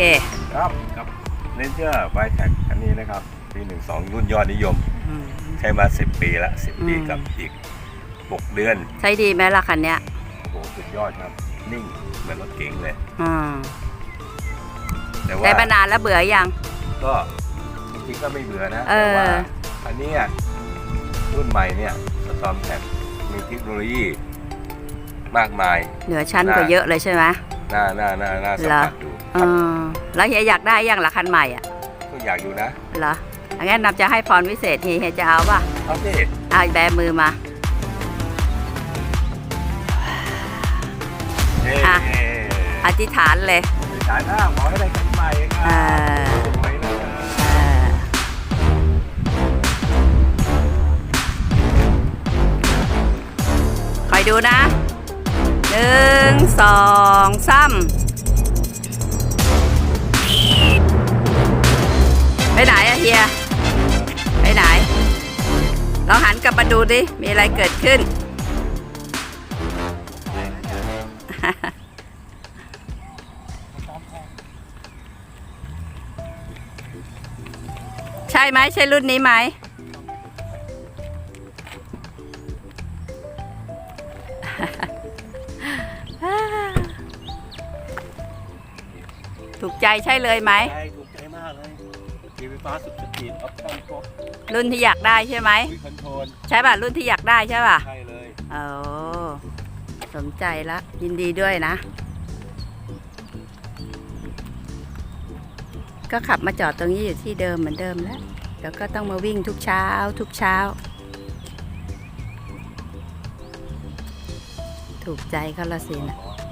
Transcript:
เคครับกับเลนเจอร์ไบแท็กอันนี้นะครับปีหนึ่งสองรุ่นยอดนิยม อืม ใช้มา10ปีละ10ปีอืม กับอีก6เดือนใช้ดีไหมล่ะคันเนี้ยโอ้โหสุดยอดครับ นิ่งเหมือนรถเก๋งเลย อืมแต่ว่าได้มานานแล้วเบื่อยัง ก็จริงๆก็ไม่เบื่อนะเออแต่ว่าอันเนี้ยรุ่นใหม่เนี่ยสตอมแท็กมีเทคโนโลยีมากมาย เหนือชั้นกว่าเยอะเลยใช่ไหม น่าน่าน่าน่าสัมผัสดูเออ แล้วเฮียอยากได้ยังล่ะคันใหม่อะก็อยากอยู่นะเหรองั้นนับจะให้พรวิเศษเฮียเฮียจะเอาป่ะเอาสิเอาแบมือมาเอ๊ะอะอธิษฐานเลยสายหน้าขอให้ได้คันใหม่คเอรับอสวยนะเออคอยดูนะหนึ่งสองสาม ไหนอะเฮียไปไหนลองหันกลับมาดูดิ มีอะไรเกิดขึ้น ใช่ไหมใช่รุ่นนี้ไหมถูกใจใช่เลยไหมใจถู มีไฟฟ้าสุดสปีดออปชั่นครบรุ่นที่อยากได้ใช่ไหม คุยคอนโทรลใช่ป่ะ รุ่นที่อยากได้ใช่ป่ะ ใช่เลยโอ้สนใจละ ยินดีด้วยนะ ก็ขับมาจอดตรงนี้อยู่ที่เดิมเหมือนเดิมแล้ว แล้วก็ต้องมาวิ่งทุกเช้า ทุกเช้า ถูกใจเขาละสินะ ข